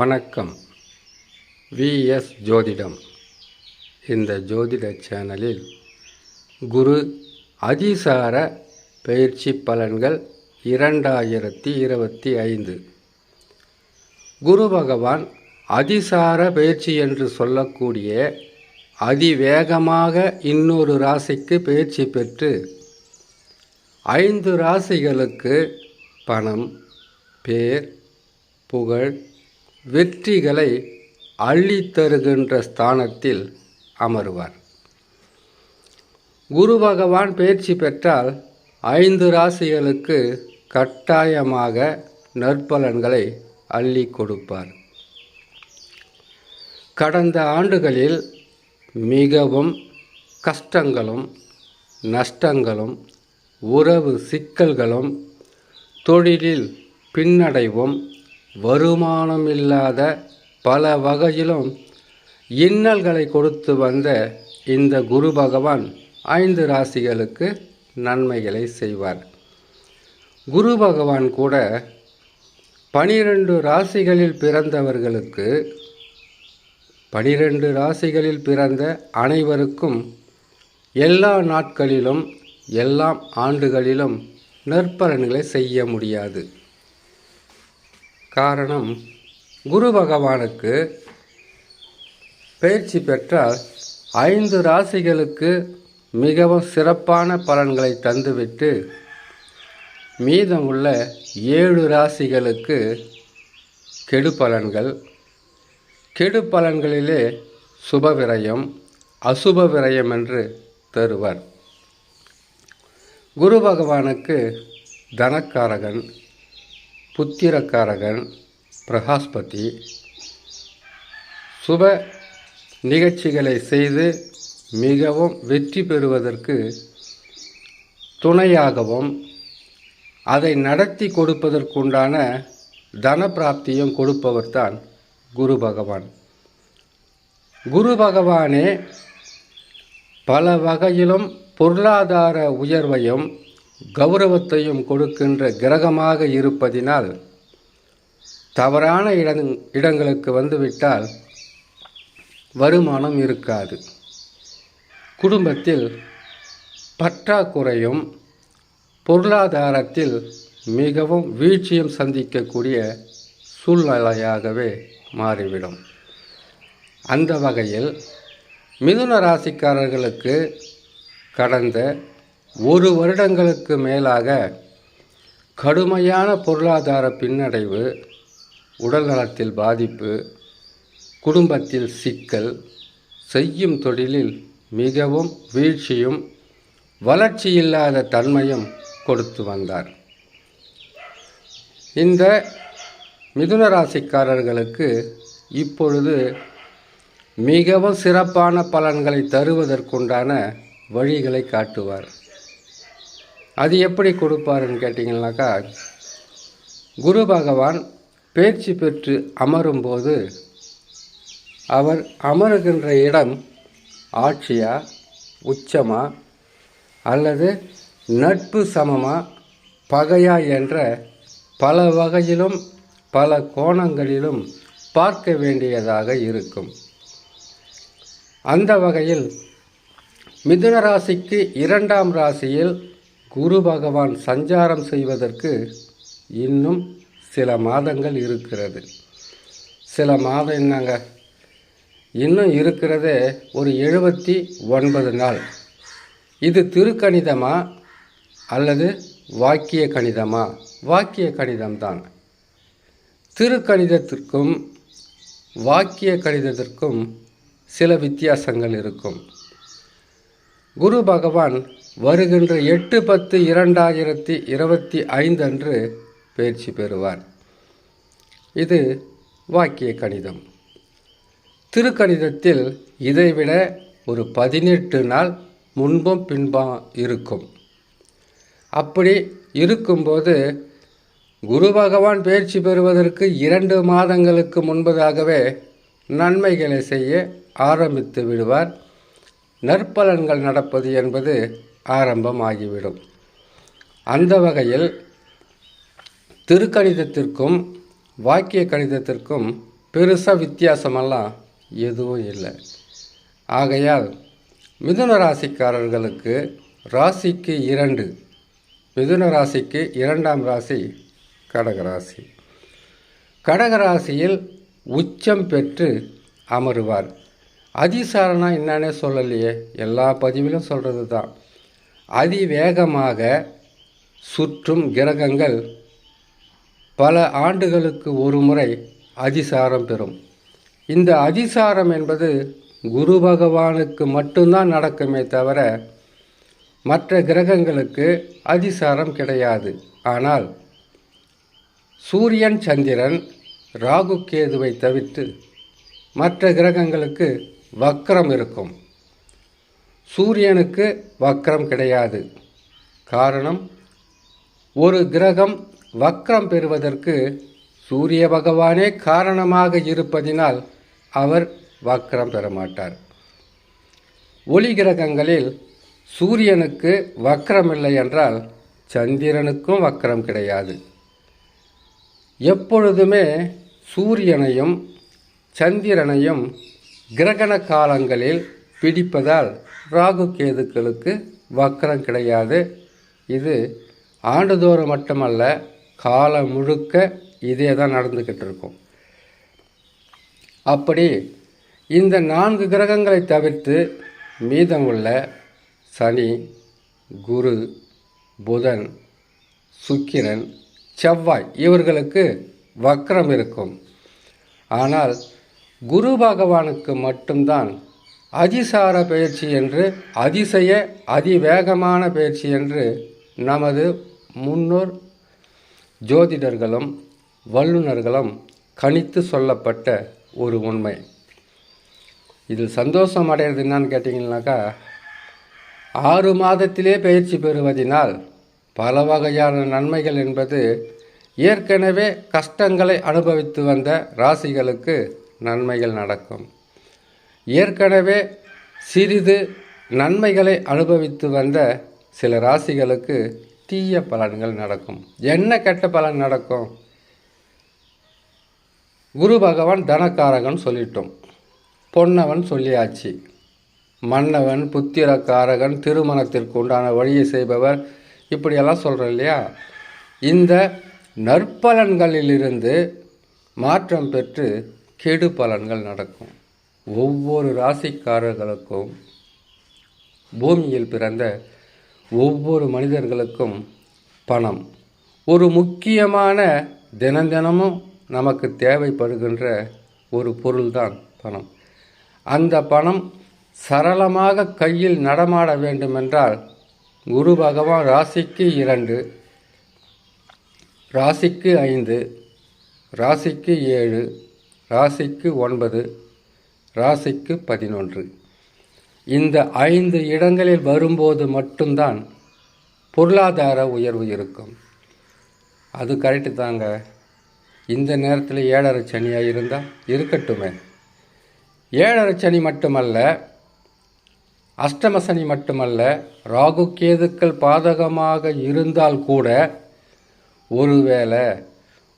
வணக்கம். விஎஸ் ஜோதிடம். இந்த ஜோதிட சேனலில் குரு அதிசார பயிற்சி பலன்கள் இரண்டாயிரத்தி இருபத்தி ஐந்து. குரு பகவான் அதிசார பயிற்சி என்று சொல்லக்கூடிய அதிவேகமாக இன்னொரு ராசிக்கு பயிற்சி பெற்று ஐந்து ராசிகளுக்கு பணம் பேர் புகழ் வெற்றிகளை அள்ளித் தருகின்ற ஸ்தானத்தில் அமருவார். குரு பகவான் பயிற்சி பெற்றால் ஐந்து ராசிகளுக்கு கட்டாயமாக நற்பலன்களை அள்ளி கொடுப்பார். கடந்த ஆண்டுகளில் மிகவும் கஷ்டங்களும் நஷ்டங்களும் உறவு சிக்கல்களும் தொழிலில் பின்னடைவும் வருமானம் இல்லாத பல வகையிலும் இன்னல்களை கொடுத்து வந்த இந்த குரு பகவான் ஐந்து ராசிகளுக்கு நன்மைகளை செய்வார். குரு பகவான் கூட பனிரெண்டு ராசிகளில் பிறந்தவர்களுக்கு பனிரெண்டு ராசிகளில் பிறந்த அனைவருக்கும் எல்லா நாட்களிலும் எல்லாம் ஆண்டுகளிலும் நற்பலன்களை செய்ய முடியாது. காரணம் குரு பகவானுக்கு பயிற்சி பெற்றால் ஐந்து ராசிகளுக்கு மிகவும் சிறப்பான பலன்களை தந்துவிட்டு மீதம் உள்ள ஏழு ராசிகளுக்கு கெடு பலன்கள். கெடு பலன்களிலே சுப விரயம் அசுப விரயம் என்று தருவர். குரு பகவானுக்கு தனக்காரகன் புத்திரக்காரகன் பிரகாஸ்பதி சுப நிகழ்ச்சிகளை செய்து மிகவும் வெற்றி பெறுவதற்கு துணையாகவும் அதை நடத்தி கொடுப்பதற்குண்டான தன பிராப்தியும் கொடுப்பவர்தான் குரு பகவான். குரு பகவானே பல வகையிலும் பொருளாதார உயர்வையும் கௌரவத்தையும் கொடுக்கின்ற கிரகமாக இருப்பதினால் தவறான இடங் இடங்களுக்கு வந்துவிட்டால் வருமானம் இருக்காது. குடும்பத்தில் பற்றாக்குறையும் பொருளாதாரத்தில் மிகவும் வீழ்ச்சியும் சந்திக்கக்கூடிய சூழ்நிலையாகவே மாறிவிடும். அந்த வகையில் மிதுன ராசிக்காரர்களுக்கு கடந்த ஒரு வருடங்களுக்கு மேலாக கடுமையான பொருளாதார பின்னடைவு உடல்நலத்தில் பாதிப்பு குடும்பத்தில் சிக்கல் செய்யும் தொழிலில் மிகவும் வீழ்ச்சியும் வளர்ச்சி இல்லாத தன்மையும் கொடுத்து வந்தார். இந்த மிதுன ராசிக்காரர்களுக்கு இப்பொழுது மிகவும் சிறப்பான பலன்களை தருவதற்குண்டான வழிகளை காட்டுவார். அது எப்படி கொடுப்பாருன்னு கேட்டிங்கனாக்கா குரு பகவான் பேச்சு பெற்று அமரும்போது அவர் அமருகின்ற இடம் ஆட்சியா உச்சமா அல்லது நட்பு சமமா பகையா என்ற பல வகையிலும் பல கோணங்களிலும் பார்க்க வேண்டியதாக இருக்கும். அந்த வகையில் மிதுன ராசிக்கு இரண்டாம் ராசியில் குரு பகவான் சஞ்சாரம் செய்வதற்கு இன்னும் சில மாதங்கள் இருக்கிறது. சில மாதம் என்னங்க? இன்னும் இருக்கிறதே ஒரு எழுபத்தி ஒன்பது நாள். இது திருக்கணிதமா அல்லது வாக்கிய கணிதமா? வாக்கிய கணிதம்தான் திருக்கணிதத்திற்கும் வாக்கிய கணிதத்திற்கும் சில வித்தியாசங்கள் இருக்கும். குரு பகவான் வருகின்ற எட்டு பத்து இரண்டாயிரத்தி இருபத்தி ஐந்து அன்று பயிற்சி பெறுவார். இது வாக்கிய கணிதம். திருக்கணிதத்தில் இதைவிட ஒரு பதினெட்டு நாள் முன்பும் பின்பும் இருக்கும். அப்படி இருக்கும்போது குரு பகவான் பயிற்சி பெறுவதற்கு இரண்டு மாதங்களுக்கு முன்பதாகவே நன்மைகளை செய்ய ஆரம்பித்து விடுவார். நற்பலன்கள் நடப்பது என்பது ஆரம்பமாகிவிடும். அந்த வகையில் திருக்கணிதத்திற்கும் வாக்கிய கணிதத்திற்கும் பெருசாக வித்தியாசமெல்லாம் எதுவும் இல்லை. ஆகையால் மிதுன ராசிக்காரர்களுக்கு ராசிக்கு இரண்டு மிதுன ராசிக்கு இரண்டாம் ராசி கடகராசி கடகராசியில் உச்சம் பெற்று அமருவார். அதிசாரனா என்னன்னே சொல்லலையே எல்லா பதிவிலும் சொல்கிறது தான் அதிவேகமாக சுற்றும் கிரகங்கள் பல ஆண்டுகளுக்கு ஒரு முறை அதிசாரம் பெறும். இந்த அதிசாரம் என்பது குரு பகவானுக்கு மட்டும்தான் நடக்குமே தவிர மற்ற கிரகங்களுக்கு அதிசாரம் கிடையாது. ஆனால் சூரியன் சந்திரன் ராகு கேதுவை தவிர்த்து மற்ற கிரகங்களுக்கு வக்கரம் இருக்கும். சூரியனுக்கு வக்ரம் கிடையாது. காரணம் ஒரு கிரகம் வக்ரம் பெறுவதற்கு சூரிய பகவானே காரணமாக இருப்பதினால் அவர் வக்ரம் பெற மாட்டார் ஒளி கிரகங்களில் சூரியனுக்கு வக்ரம் இல்லை என்றால் சந்திரனுக்கும் வக்ரம் கிடையாது. எப்பொழுதுமே சூரியனையும் சந்திரனையும் கிரகண காலங்களில் பிடிப்பதால் ராகு கேதுக்களுக்கு வக்கரம் கிடையாது. இது ஆண்டுதோறும் மட்டுமல்ல காலம் முழுக்க இதே தான் நடந்துக்கிட்டு இருக்கும் அப்படி இந்த நான்கு கிரகங்களை தவிர்த்து மீதம் உள்ள சனி குரு புதன் சுக்கிரன் செவ்வாய் இவர்களுக்கு வக்கரம் இருக்கும். ஆனால் குரு பகவானுக்கு மட்டும்தான் அதிசார பயிற்சி என்று அதிசய அதிவேகமான பயிற்சி என்று நமது முன்னோர் ஜோதிடர்களும் வல்லுநர்களும் கணித்து சொல்லப்பட்ட ஒரு உண்மை. இதில் சந்தோஷம் அடைகிறது என்னன்னு கேட்டிங்கனாக்கா ஆறு மாதத்திலே பயிற்சி பெறுவதினால் பல வகையான நன்மைகள் என்பது ஏற்கனவே கஷ்டங்களை அனுபவித்து வந்த ராசிகளுக்கு நன்மைகள் நடக்கும். ஏற்கனவே சிறிது நன்மைகளை அனுபவித்து வந்த சில ராசிகளுக்கு தீய பலன்கள் நடக்கும். என்ன கெட்ட பலன் நடக்கும்? குரு பகவான் தனக்காரகன் சொல்லிட்டோம். பொன்னவன் சொல்லியாச்சு. மன்னவன் புத்திரக்காரகன் திருமணத்திற்கு உண்டான வழியை செய்பவர். இப்படியெல்லாம் சொல்கிறோம் இல்லையா? இந்த நற்பலன்களிலிருந்து மாற்றம் பெற்று கெடு பலன்கள் நடக்கும். ஒவ்வொரு ராசிக்காரர்களுக்கும் பூமியில் பிறந்த ஒவ்வொரு மனிதர்களுக்கும் பணம். ஒரு முக்கியமான தினந்தினமும் நமக்கு தேவைப்படுகின்ற ஒரு பொருள்தான் பணம். அந்த பணம் சரளமாக கையில் நடமாட வேண்டுமென்றால் குரு பகவான் ராசிக்கு இரண்டு ராசிக்கு ஐந்து ராசிக்கு ஏழு ராசிக்கு ஒன்பது ராசிக்கு பதினொன்று. இந்த ஐந்து இடங்களில் வரும்போது மட்டும்தான் பொருளாதார உயர்வு இருக்கும். அது கரெக்டு தாங்க. இந்த நேரத்தில் ஏழரை சனியாக இருந்தால் இருக்கட்டுமே. ஏழரை சனி மட்டுமல்ல அஷ்டம சனி மட்டுமல்ல ராகு கேதுக்கள் பாதகமாக இருந்தால் கூட ஒருவேளை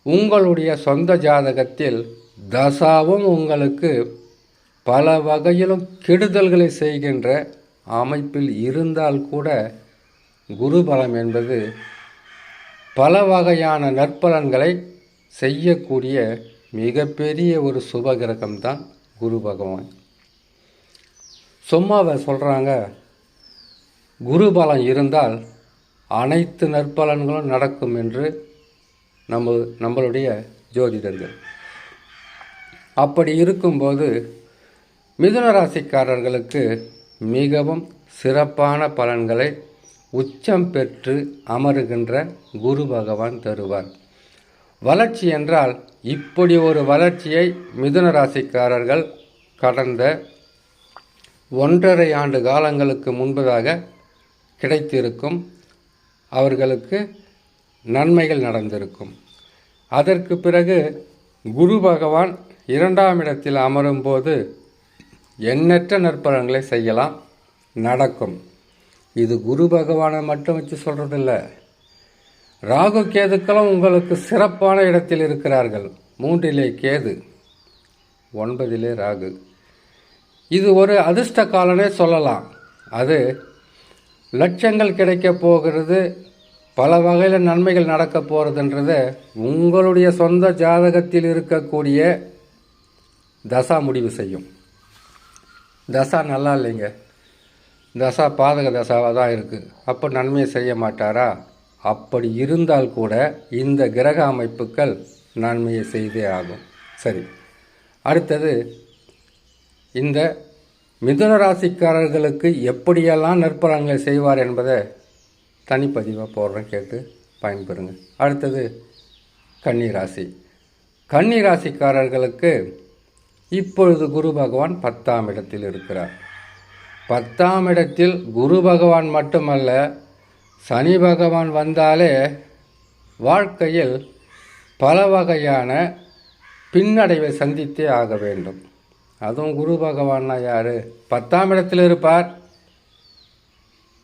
உங்களுடைய சொந்த ஜாதகத்தில் தசாவும் உங்களுக்கு பல வகையிலும் கெடுதல்களை செய்கின்ற அமைப்பில் இருந்தால் கூட குருபலம் என்பது பல வகையான நற்பலன்களை செய்யக்கூடிய மிகப்பெரிய ஒரு சுபகிரகம்தான் குரு பகவான். சும்மாவை சொல்கிறாங்க குரு பலம் இருந்தால் அனைத்து நற்பலன்களும் நடக்கும் என்று நம்ம நம்மளுடைய ஜோதிடர்கள். அப்படி இருக்கும்போது மிதுன ராசிக்காரர்களுக்கு மிகவும் சிறப்பான பலன்களை உச்சம் பெற்று அமருகின்ற குரு பகவான் தருவார். வளர்ச்சி என்றால் இப்படி ஒரு வளர்ச்சியை மிதுன ராசிக்காரர்கள் கடந்த ஒன்றரை ஆண்டு காலங்களுக்கு முன்பதாக கிடைத்திருக்கும். அவர்களுக்கு நன்மைகள் நடந்திருக்கும். அதற்கு பிறகு குரு பகவான் இரண்டாம் இடத்தில் அமரும்போது எண்ணற்ற நற்பலன்களை செய்யலாம். நடக்கும். இது குரு பகவானை மட்டும் வச்சு சொல்கிறதில்ல ராகு கேதுக்களும் உங்களுக்கு சிறப்பான இடத்தில் இருக்கிறார்கள். மூன்றிலே கேது ஒன்பதிலே ராகு. இது ஒரு அதிர்ஷ்ட காலனே சொல்லலாம். அது லட்சங்கள் கிடைக்க போகிறது பல வகையில் நன்மைகள் நடக்க போகிறதுன்றத உங்களுடைய சொந்த ஜாதகத்தில் இருக்கக்கூடிய தசா முடிவு செய்யும். தசா நல்லா இல்லைங்க. தசா பாதக தசாவாக தான் இருக்குது அப்போ நன்மையை செய்ய மாட்டாரா? அப்படி இருந்தால் கூட இந்த கிரக அமைப்புகள் நன்மையை செய்தே ஆகும். சரி. அடுத்தது இந்த மிதுன ராசிக்காரர்களுக்கு எப்படியெல்லாம் நற்பலன்களை செய்வார் என்பதை தனிப்பதிவாக போடுறேன் கேட்டு பயன்பெறுங்க. அடுத்தது கன்னி ராசி. கன்னி ராசிக்காரர்களுக்கு இப்பொழுது குரு பகவான் பத்தாம் இடத்தில் இருக்கிறார். பத்தாம் இடத்தில் குரு பகவான் மட்டுமல்ல சனி பகவான் வந்தாலே வாழ்க்கையில் பல வகையான பின்னடைவை சந்தித்தே ஆக வேண்டும். அதுவும் குரு பகவான்னா யார்? பத்தாம் இடத்தில் இருப்பார்.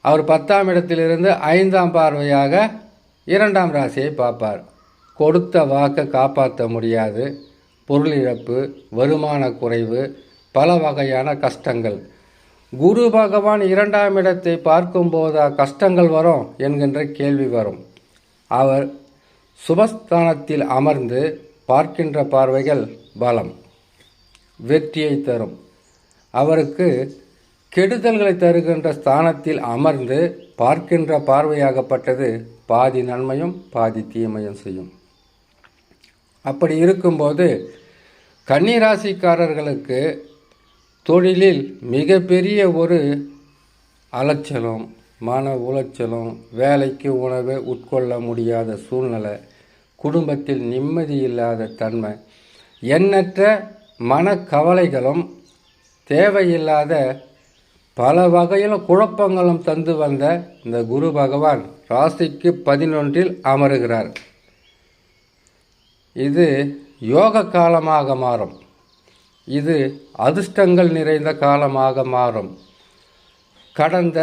அவர் பத்தாம் இடத்திலிருந்து ஐந்தாம் பார்வையாக இரண்டாம் ராசியை பார்ப்பார். கொடுத்த வாக்கை காப்பாற்ற முடியாது. பொருள் இழப்பு வருமான குறைவு பல வகையான கஷ்டங்கள். குரு பகவான் இரண்டாம் இடத்தை பார்க்கும்போதா கஷ்டங்கள் வரும் என்கின்ற கேள்வி வரும். அவர் சுபஸ்தானத்தில் அமர்ந்து பார்க்கின்ற பார்வைகள் பலம் வெற்றியை தரும். அவருக்கு கெடுதல்களை தருகின்ற ஸ்தானத்தில் அமர்ந்து பார்க்கின்ற பார்வையாகப்பட்டது பாதி நன்மையும் பாதி தீமையும் செய்யும். அப்படி இருக்கும்போது கன்னிராசிக்காரர்களுக்கு தொழிலில் மிகப்பெரிய ஒரு அலைச்சலும் மன உளைச்சலும் வேலைக்கு உணவை உட்கொள்ள முடியாத சூழ்நிலை குடும்பத்தில் நிம்மதி இல்லாத தன்மை எண்ணற்ற மனக்கவலைகளும் தேவையில்லாத பல வகையில் குழப்பங்களும் தந்து வந்த இந்த குரு பகவான் ராசிக்கு பதினொன்றில் அமருகிறார். இது யோக காலமாக மாறும். இது அதிர்ஷ்டங்கள் நிறைந்த காலமாக மாறும். கடந்த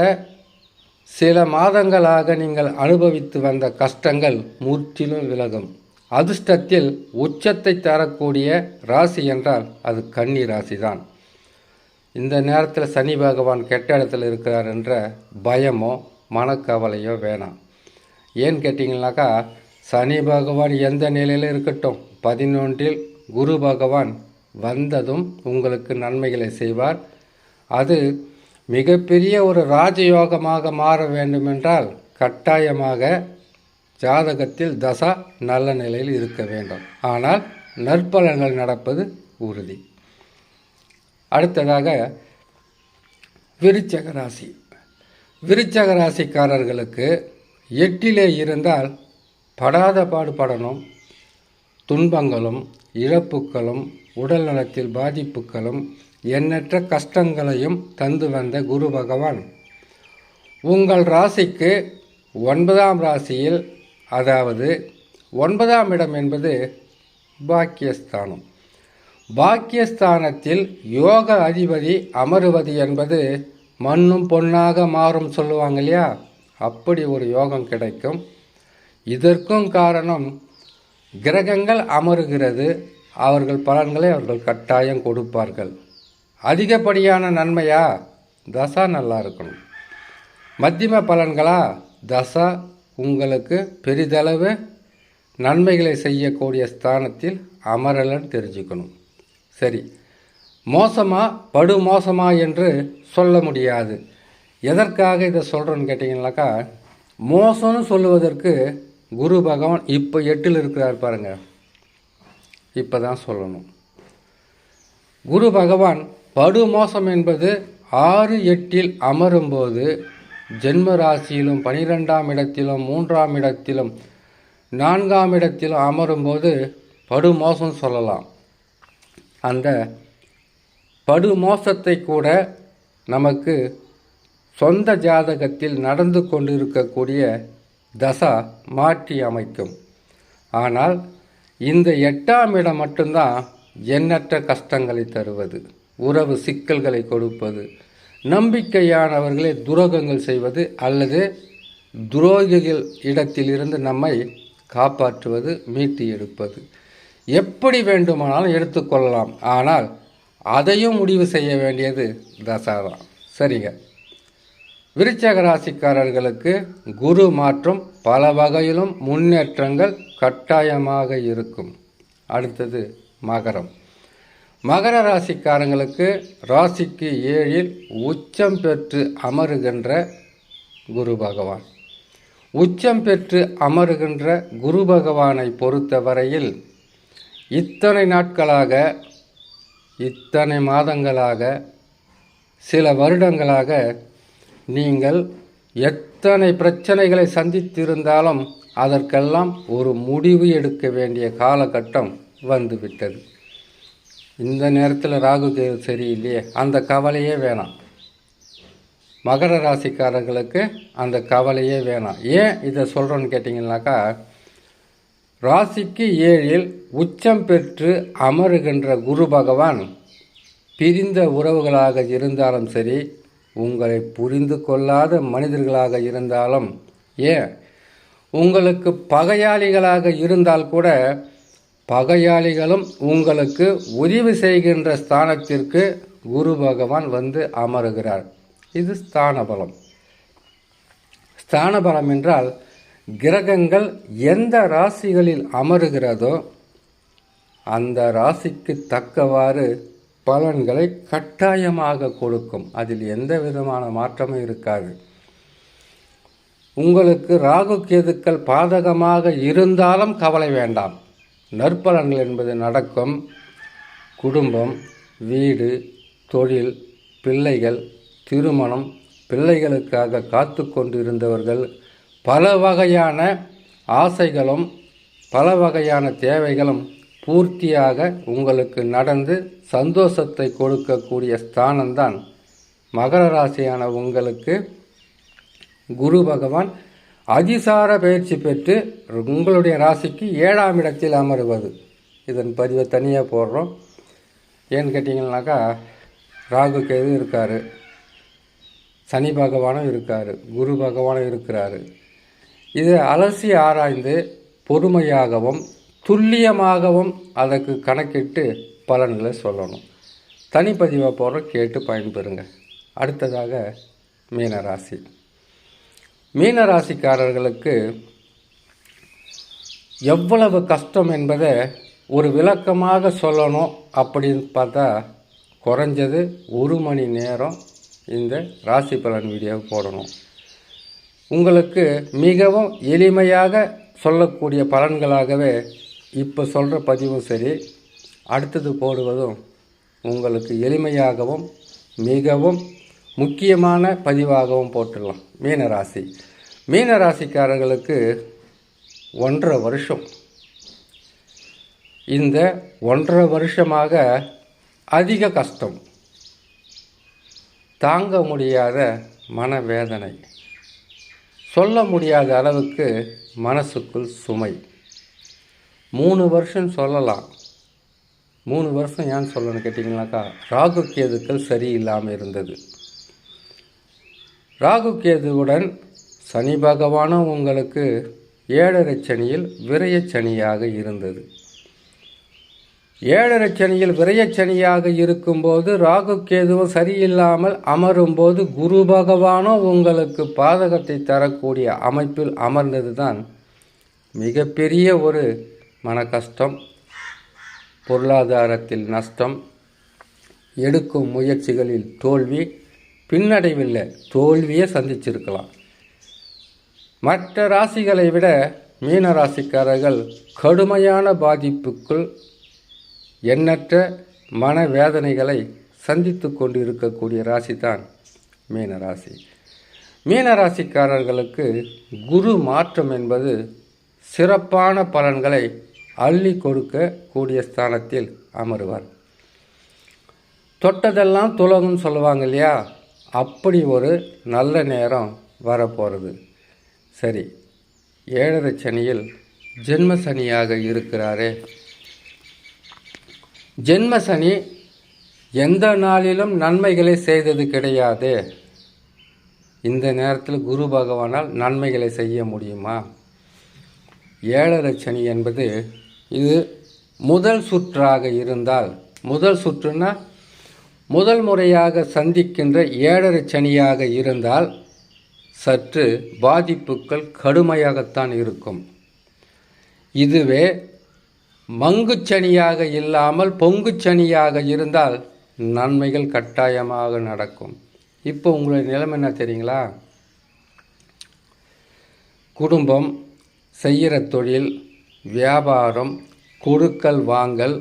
சில மாதங்களாக நீங்கள் அனுபவித்து வந்த கஷ்டங்கள் முற்றிலும் விலகும். அதிர்ஷ்டத்தில் உச்சத்தை தரக்கூடிய ராசி என்றால் அது கன்னி ராசி தான் இந்த நேரத்தில் சனி பகவான் கெட்ட இடத்துல இருக்கிறார் என்ற பயமோ மனக்கவலையோ வேணாம். ஏன்னு கேட்டிங்கனாக்கா சனி பகவான் எந்த நிலையில் இருக்கட்டும்? பதினொன்றில் குரு பகவான் வந்ததும் உங்களுக்கு நன்மைகளை செய்வார். அது மிகப்பெரிய ஒரு ராஜயோகமாக மாற வேண்டுமென்றால் கட்டாயமாக ஜாதகத்தில் தசா நல்ல நிலையில் இருக்க வேண்டும். ஆனால் நற்பலன்கள் நடப்பது உறுதி. அடுத்ததாக விருச்சக ராசி. விருச்சக ராசிக்காரர்களுக்கு எட்டிலே இருந்தால் படாத பாடுபடணும். துன்பங்களும் இழப்புகளும் உடல் நலத்தில் பாதிப்புகளும் எண்ணற்ற கஷ்டங்களையும் தந்து வந்த குரு பகவான். உங்கள் ராசிக்கு ஒன்பதாம் ராசியில் அதாவது ஒன்பதாம் இடம் என்பது பாக்கியஸ்தானம். பாக்கியஸ்தானத்தில் யோக அதிபதி அமருவது என்பது மண்ணும் பொன்னாக மாறும் சொல்லுவாங்க இல்லையா? அப்படி ஒரு யோகம் கிடைக்கும். இதற்கும் காரணம் கிரகங்கள் அமருகிறது. அவர்கள் பலன்களை அவர்கள் கட்டாயம் கொடுப்பார்கள். அதிகப்படியான நன்மையா? தசா நல்லா இருக்கணும். மத்தியம பலன்களா? தசா உங்களுக்கு பெரிதளவு நன்மைகளை செய்யக்கூடிய ஸ்தானத்தில் அமரலன்னு தெரிஞ்சுக்கணும். சரி. மோசமாக படு மோசமா என்று சொல்ல முடியாது. எதற்காக இதை சொல்கிறோன்னு கேட்டிங்கனாக்கா மோசம்னு சொல்லுவதற்கு குரு பகவான் இப்போ எட்டில் இருக்கிறார் பாருங்க. இப்போ தான் சொல்லணும். குரு பகவான் படு மோசம் என்பது ஆறு எட்டில் அமரும்போது ஜென்ம ராசியிலும் பனிரெண்டாம் இடத்திலும் மூன்றாம் இடத்திலும் நான்காம் இடத்திலும் அமரும்போது படு மோசம் சொல்லலாம். அந்த படு மோசத்தை கூட நமக்கு சொந்த ஜாதகத்தில் நடந்து கொண்டிருக்கக்கூடிய தசா மாற்றி அமைக்கும். ஆனால் இந்த எட்டாம் இடம் மட்டும்தான் எண்ணற்ற கஷ்டங்களை தருவது உறவு சிக்கல்களை கொடுப்பது நம்பிக்கையானவர்களை துரோகங்கள் செய்வது அல்லது துரோகிகள் இடத்திலிருந்து நம்மை காப்பாற்றுவது மீட்டி எடுப்பது. எப்படி வேண்டுமானாலும் எடுத்துக்கொள்ளலாம் ஆனால் அதையும் முடிவு செய்ய வேண்டியது தசாதான். சரிங்க. விருச்சக ராசிக்காரர்களுக்கு குரு மாற்றம் பல வகையிலும் முன்னேற்றங்கள் கட்டாயமாக இருக்கும். அடுத்தது மகரம். மகர ராசிக்காரங்களுக்கு ராசிக்கு ஏழில் உச்சம் பெற்று அமருகின்ற குரு பகவான். உச்சம் பெற்று அமருகின்ற குரு பகவானை பொறுத்தவரையில் இத்தனை நாட்களாக இத்தனை மாதங்களாக சில வருடங்களாக நீங்கள் எத்தனை பிரச்சனைகளை சந்தித்திருந்தாலும் அதற்கெல்லாம் ஒரு முடிவு எடுக்க வேண்டிய காலகட்டம் வந்துவிட்டது. இந்த நேரத்தில் ராகு கேது சரியில்லையே அந்த கவலையே வேணாம். மகர ராசிக்காரர்களுக்கு அந்த கவலையே வேணாம். ஏன் இதை சொல்கிறோன்னு கேட்டிங்கனாக்கா ராசிக்கு ஏழில் உச்சம் பெற்று அமருகின்ற குரு பகவான் பிரிந்த உறவுகளாக இருந்தாலும் சரி உங்களை புரிந்து கொள்ளாத மனிதர்களாக இருந்தாலும் ஏன் உங்களுக்கு பகையாளிகளாக இருந்தால் கூட பகையாளிகளும் உங்களுக்கு உதவி செய்கின்ற ஸ்தானத்திற்கு குரு பகவான் வந்து அமருகிறார். இது ஸ்தான பலம் ஸ்தான பலம் என்றால் கிரகங்கள் எந்த ராசிகளில் அமருகிறதோ அந்த ராசிக்கு தக்கவாறு பலன்களை கட்டாயமாக கொடுக்கும். அதில் எந்த விதமான மாற்றமும் இருக்காது. உங்களுக்கு ராகு கேதுக்கள் பாதகமாக இருந்தாலும் கவலை வேண்டாம். நற்பலன்கள் என்பது நடக்கும். குடும்பம் வீடு தொழில் பிள்ளைகள் திருமணம் பிள்ளைகளுக்காக காத்து கொண்டிருந்தவர்கள் பல வகையான ஆசைகளும் பல வகையான தேவைகளும் பூர்த்தியாக உங்களுக்கு நடந்து சந்தோஷத்தை கொடுக்கக்கூடிய ஸ்தானம்தான். மகர ராசியான உங்களுக்கு குரு பகவான் அதிசார பயிற்சி பெற்று உங்களுடைய ராசிக்கு ஏழாம் இடத்தில் அமருவது. இதன் பதிவை தனியாக போடுறோம். ஏன்னு கேட்டிங்கன்னாக்கா ராகு கேது இருக்கார். சனி பகவானும் இருக்கார். குரு பகவானும் இருக்கிறாரு. இதை அலசி ஆராய்ந்து பொறுமையாகவும் துல்லியமாகவும் அதற்கு கணக்கிட்டு பலன்களை சொல்லணும். தனிப்பதிவை போகிற கேட்டு பயன்பெறுங்க. அடுத்ததாக மீனராசி மீனராசிக்காரர்களுக்கு எவ்வளவு கஷ்டம் என்பதை ஒரு விளக்கமாக சொல்லணும் அப்படின்னு பார்த்தா குறைஞ்சது ஒரு மணி நேரம் இந்த ராசி பலன் வீடியோ போடணும். உங்களுக்கு மிகவும் எளிமையாக சொல்லக்கூடிய பலன்களாகவே இப்போ சொல்கிற பதிவும் சரி. அடுத்தது போடுவதும் உங்களுக்கு எளிமையாகவும் மிகவும் முக்கியமான பதிவாகவும் போட்டுடலாம். மீனராசி. மீனராசிக்காரர்களுக்கு ஒன்றரை வருஷம். இந்த ஒன்றரை வருஷமாக அதிக கஷ்டம். தாங்க முடியாத மனவேதனை. சொல்ல முடியாத அளவுக்கு மனசுக்குள் சுமை. மூணு வருஷம் சொல்லலாம். மூணு வருஷம் ஏன் சொல்லணும்னு கேட்டிங்கனாக்கா ராகு கேதுக்கள் சரியில்லாமல் இருந்தது. ராகு கேதுவுடன் சனி பகவானும் உங்களுக்கு ஏழரை சனியில் விரயச்சனியாக இருந்தது. ஏழரை சனியில் விரயச்சனியாக இருக்கும்போது ராகு கேதுவும் சரியில்லாமல் அமரும்போது குரு பகவானும் உங்களுக்கு பாதகத்தை தரக்கூடிய அமைப்பில் அமர்ந்தது தான் மிகப்பெரிய ஒரு மன கஷ்டம் பொருளாதாரத்தில் நஷ்டம் எடுக்கும் முயற்சிகளில் தோல்வி பின்னடைவில்லை தோல்வியை சந்திச்சிருக்கலாம். மற்ற ராசிகளை விட மீன ராசிக்காரர்கள் கடுமையான பாதிப்புக்குள் எண்ணற்ற மனவேதனைகளை சந்தித்து கொண்டு இருக்கக்கூடிய ராசி. தான் மீனராசி மீனராசிக்காரர்களுக்கு குரு மாற்றம் என்பது சிறப்பான பலன்களை அள்ளி கொடுக்க கூடிய ஸ்தானத்தில் அமருவார். தொட்டதெல்லாம் துலகுன்னு சொல்லுவாங்க இல்லையா? அப்படி ஒரு நல்ல நேரம் வரப்போகிறது சரி ஏழரை சனியில் ஜென்ம சனியாக இருக்கிறாரே. ஜென்ம சனி எந்த நாளிலும் நன்மைகளை செய்தது கிடையாது. இந்த நேரத்தில் குரு பகவானால் நன்மைகளை செய்ய முடியுமா? ஏழரை சனி என்பது இது முதல் சுற்றாக இருந்தால் முதல் சுற்றுனா முதல் முறையாக சந்திக்கின்ற ஏழரை சனியாக இருந்தால் சற்று பாதிப்புகள் கடுமையாகத்தான் இருக்கும். இதுவே மங்குச்சனியாக இல்லாமல் பொங்குச்சனியாக இருந்தால் நன்மைகள் கட்டாயமாக நடக்கும். இப்போ உங்களுடைய நிலைமை என்ன தெரியுங்களா? குடும்பம் செய்கிற தொழில் வியாபாரம் கொடுக்கல் வாங்கல்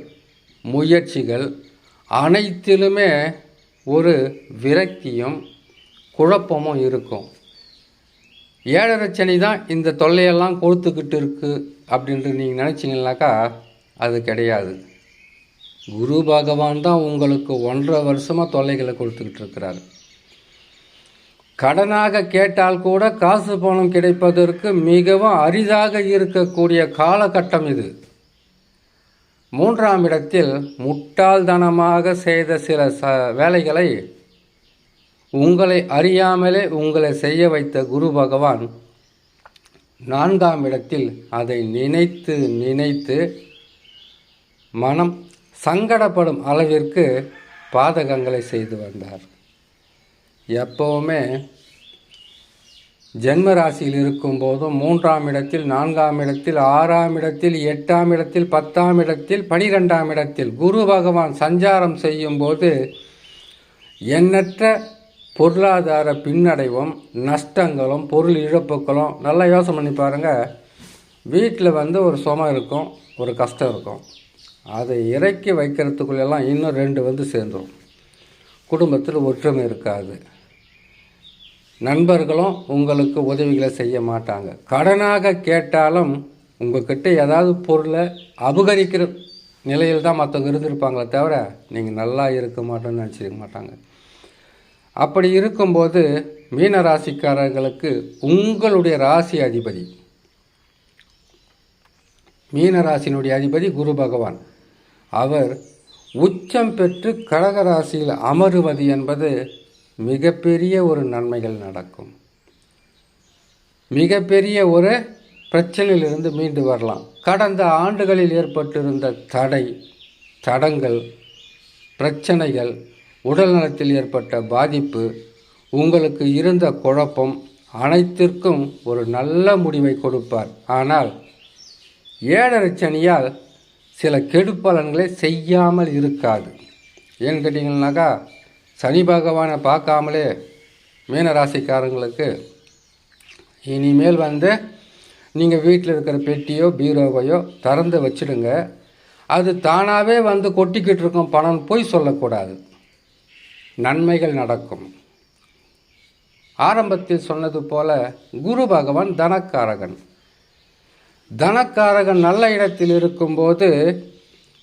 முயற்சிகள் அனைத்திலுமே ஒரு விரக்தியும் குழப்பமும் இருக்கும். ஏழரை சனி தான் இந்த தொல்லையெல்லாம் கொடுத்துக்கிட்டு இருக்குது அப்படின்ட்டு நீங்கள் நினச்சிங்கனாக்கா அது கிடையாது. குரு பகவான் தான் உங்களுக்கு ஒன்றரை வருஷமாக தொல்லைகளை கொடுத்துக்கிட்டு இருக்கிறாரு. கடனாக கேட்டால் கூட காசு பணம் கிடைப்பதற்கு மிகவும் அரிதாக இருக்கக்கூடிய காலகட்டம் இது. மூன்றாம் இடத்தில் முட்டாள்தனமாக செய்த சில ச வேலைகளை உங்களை அறியாமலே உங்களை செய்ய வைத்த குரு பகவான் நான்காம் இடத்தில் அதை நினைத்து நினைத்து மனம் சங்கடப்படும் அளவிற்கு பாதகங்களை செய்து வந்தார். எப்போவுமே ஜென்ம ராசியில் இருக்கும்போதும் மூன்றாம் இடத்தில் நான்காம் இடத்தில் ஆறாம் இடத்தில் எட்டாம் இடத்தில் பத்தாம் இடத்தில் பனிரெண்டாம் இடத்தில் குரு பகவான் சஞ்சாரம் செய்யும்போது எண்ணற்ற பொருளாதார பின்னடைவும் நஷ்டங்களும் பொருள் இழப்புகளும் நல்லா யோசனை பண்ணி பாருங்கள் வீட்டில் வந்து ஒரு சுமம் இருக்கும் ஒரு கஷ்டம் இருக்கும். அதை இறக்கி வைக்கிறதுக்குள்ளெல்லாம் இன்னும் ரெண்டு வந்து சேர்ந்துடும் குடும்பத்தில் ஒற்றுமை இருக்காது. நண்பர்களும் உங்களுக்கு உதவிகளை செய்ய மாட்டாங்க. கடனாக கேட்டாலும் உங்கக்கிட்ட ஏதாவது பொருளை அபகரிக்கிற நிலையில் தான் மற்றவங்க இருந்திருப்பாங்களே தவிர நீங்கள் நல்லா இருக்க மாட்டோன்னு நினச்சிருக்க மாட்டாங்க. அப்படி இருக்கும்போது மீன ராசிக்காரர்களுக்கு உங்களுடைய ராசி அதிபதி மீனராசியினுடைய அதிபதி குரு பகவான். அவர் உச்சம் பெற்று கடக ராசியில் அமருவது என்பது மிகப்பெரிய ஒரு நன்மைகள் நடக்கும். மிகப்பெரிய ஒரு பிரச்சனையிலிருந்து மீண்டு வரலாம். கடந்த ஆண்டுகளில் ஏற்பட்டிருந்த தடை தடங்கள் பிரச்சனைகள் உடல் நலத்தில் ஏற்பட்ட பாதிப்பு உங்களுக்கு இருந்த குழப்பம் அனைத்திற்கும் ஒரு நல்ல முடிவை கொடுப்பார். ஆனால் ஏழரை சனியால் சில கெடுப்பலன்களை செய்யாமல் இருக்காது. ஏன்னு கேட்டிங்கன்னாக்கா சனி பகவானை பார்க்காமலே மீனராசிக்காரங்களுக்கு இனிமேல் வந்து நீங்கள் வீட்டில் இருக்கிற பெட்டியோ பீரோவையோ திறந்து வச்சிடுங்க. அது தானாகவே வந்து கொட்டிக்கிட்டு இருக்கும் பணம் போய் சொல்லக்கூடாது. நன்மைகள் நடக்கும். ஆரம்பத்தில் சொன்னது போல குரு பகவான் தனக்காரகன். தனக்காரகன் நல்ல இடத்தில் இருக்கும்போது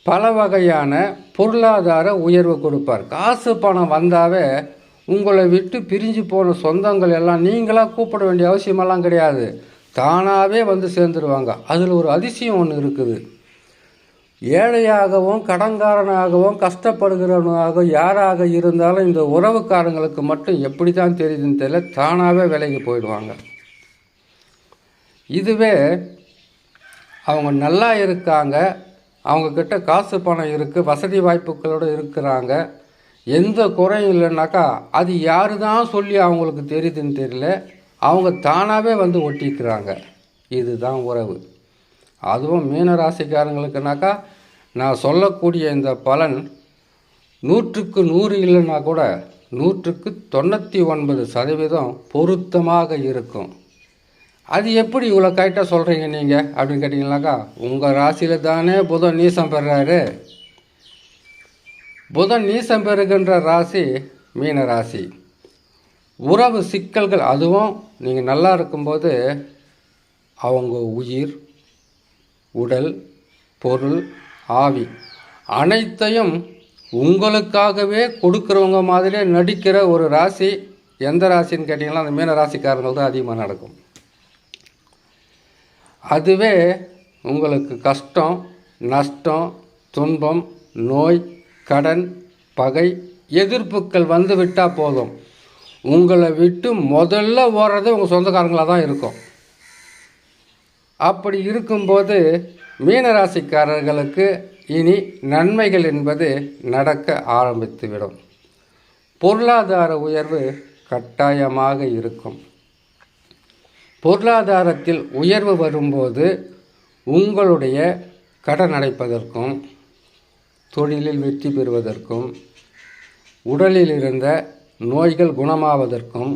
பல வகையான பொருளாதார உயர்வு கொடுப்பார். காசு பணம் வந்தாவே உங்களை விட்டு பிரிஞ்சு போன சொந்தங்கள் எல்லாம் நீங்களாக கூப்பிட வேண்டிய அவசியமெல்லாம் கிடையாது. தானாகவே வந்து சேர்ந்துருவாங்க. அதில் ஒரு அதிசயம் ஒன்று இருக்குது. ஏழையாகவும் கடன்காரனாகவும் கஷ்டப்படுகிறவனாக யாராக இருந்தாலும் இந்த உறவுக்காரங்களுக்கு மட்டும் எப்படி தான் தெரியுதுன்னு தெரியல. தானாகவே விலைக்கு போயிடுவாங்க. இதுவே அவங்க நல்லா இருக்காங்க அவங்கக்கிட்ட காசு பணம் இருக்குது வசதி வாய்ப்புகளோடு இருக்கிறாங்க. எந்த குறையும் இல்லைனாக்கா அது யாரு தான் சொல்லி அவங்களுக்கு தெரியுதுன்னு தெரியல. அவங்க தானாகவே வந்து ஒட்டிக்கிறாங்க. இதுதான் உறவு. அதுவும் மீனராசிக்காரங்களுக்குனாக்கா நான் சொல்லக்கூடிய இந்த பலன் நூற்றுக்கு நூறு இல்லைன்னா கூட நூற்றுக்கு தொண்ணூற்றி ஒன்பது சதவீதம் பொருத்தமாக இருக்கும். அது எப்படி இவ்வளோ கரெக்டாக சொல்கிறீங்க நீங்கள் அப்படின்னு கேட்டிங்கனாக்கா உங்கள் ராசியில் தானே புதன் நீசம் பெறாரு. புதன் நீசம் பெறுகின்ற ராசி மீன ராசி. உறவு சிக்கல்கள் அதுவும் நீங்கள் நல்லா இருக்கும்போது அவங்க உயிர் உடல் பொருள் ஆவி அனைத்தையும் உங்களுக்காகவே கொடுக்குறவங்க மாதிரியே நடிக்கிற ஒரு ராசி எந்த ராசின்னு கேட்டிங்கன்னா அந்த மீன ராசிக்காரங்கள் தான் அதிகமாக நடக்கும். அதுவே உங்களுக்கு கஷ்டம் நஷ்டம் துன்பம் நோய் கடன் பகை எதிர்ப்புக்கள் வந்து விட்டால் போதும். உங்களை விட்டு முதல்ல ஓடுறது உங்கள் சொந்தக்காரங்களாக தான் இருக்கும். அப்படி இருக்கும்போது மீனராசிக்காரர்களுக்கு இனி நன்மைகள் என்பது நடக்க ஆரம்பித்துவிடும். பொருளாதார உயர்வு கட்டாயமாக இருக்கும். பொருளாதாரத்தில் உயர்வு வரும்போது உங்களுடைய கடன் அடைப்பதற்கும் தொழிலில் வெற்றி பெறுவதற்கும் உடலில் இருந்த நோய்கள் குணமாவதற்கும்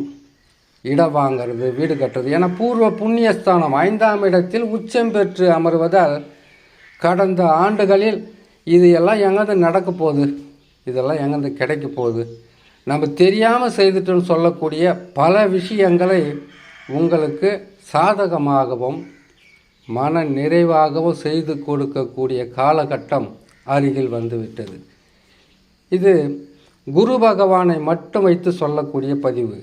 இடம் வாங்கிறது வீடு கட்டுறது என பூர்வ புண்ணியஸ்தானம் ஐந்தாம் இடத்தில் உச்சம் பெற்று அமர்வதால் கடந்த ஆண்டுகளில் இது எல்லாம் எங்கேருந்து நடக்க போகுது? இதெல்லாம் எங்கேருந்து கிடைக்க போகுது? நம்ம தெரியாமல் செய்துட்டோன்னு சொல்லக்கூடிய பல விஷயங்களை உங்களுக்கு சாதகமாகவும் மன நிறைவாகவும் செய்து கொடுக்கக்கூடிய காலகட்டம் அருகில் வந்துவிட்டது. இது குரு பகவானை மட்டும் வைத்து சொல்லக்கூடிய பதிவு.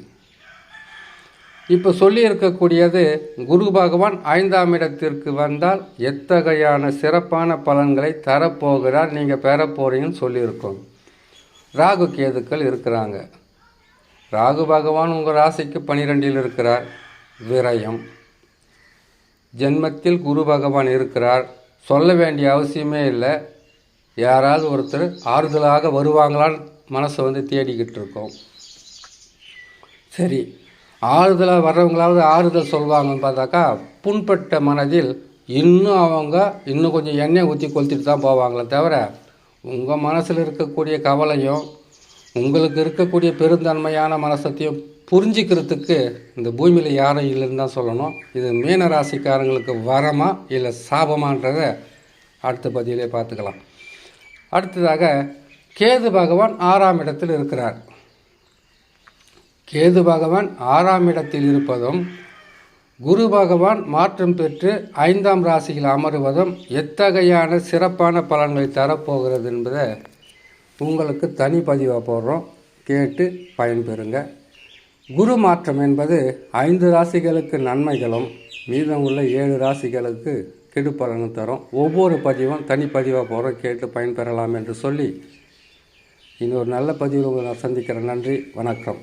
இப்போ சொல்லியிருக்கக்கூடியது குரு பகவான் ஐந்தாம் இடத்திற்கு வந்தால் எத்தகையான சிறப்பான பலன்களை தரப்போகிறார் நீங்கள் பெறப்போறீங்கன்னு சொல்லியிருக்கோம். ராகு கேதுக்கள் இருக்கிறாங்க. ராகு பகவான் உங்கள் ராசிக்கு பனிரெண்டில் இருக்கிறார். விரயம். ஜென்மத்தில் குரு பகவான் இருக்கிறார். சொல்ல வேண்டிய அவசியமே இல்லை. யாராவது ஒருத்தர் ஆறுதலாக வருவாங்களான்னு மனசை வந்து தேடிக்கிட்டு இருக்கோம். சரி ஆறுதலாக வர்றவங்களாவது ஆறுதல் சொல்வாங்கன்னு பார்த்தாக்கா புண்பட்ட மனதில் இன்னும் அவங்க இன்னும் கொஞ்சம் எண்ணெய் ஊற்றி கொளுத்திட்டு தான் போவாங்களே தவிர உங்கள் மனசில் இருக்கக்கூடிய கவலையும் உங்களுக்கு இருக்கக்கூடிய பெருந்தன்மையான மனசத்தையும் புரிஞ்சிக்கிறதுக்கு இந்த பூமியில் யாரும் இல்லைன்னு தான் சொல்லணும். இது மீன ராசிக்காரங்களுக்கு வரமா இல்லை சாபமான்றதை அடுத்த பதிவிலே பார்த்துக்கலாம். அடுத்ததாக கேது பகவான் ஆறாம் இடத்தில் இருக்கிறார். கேது பகவான் ஆறாம் இடத்தில் இருப்பதும் குரு பகவான் மாற்றம் பெற்று ஐந்தாம் ராசியில் அமருவதும் எத்தகையான சிறப்பான பலன்களை தரப்போகிறது என்பதை உங்களுக்கு தனி பதிவாக போடுறோம். கேட்டு பயன்பெறுங்க. குரு மாற்றம் என்பது ஐந்து ராசிகளுக்கு நன்மைகளும் மீதம் உள்ள ஏழு ராசிகளுக்கு கெடுப்பலனும் தரும். ஒவ்வொரு பதிவும் தனிப்பதிவாக போகிறோம் கேட்டு பயன்பெறலாம் என்று சொல்லி இன்னொரு நல்ல பதிவில் உங்களை நான் சந்திக்கிறேன். நன்றி வணக்கம்.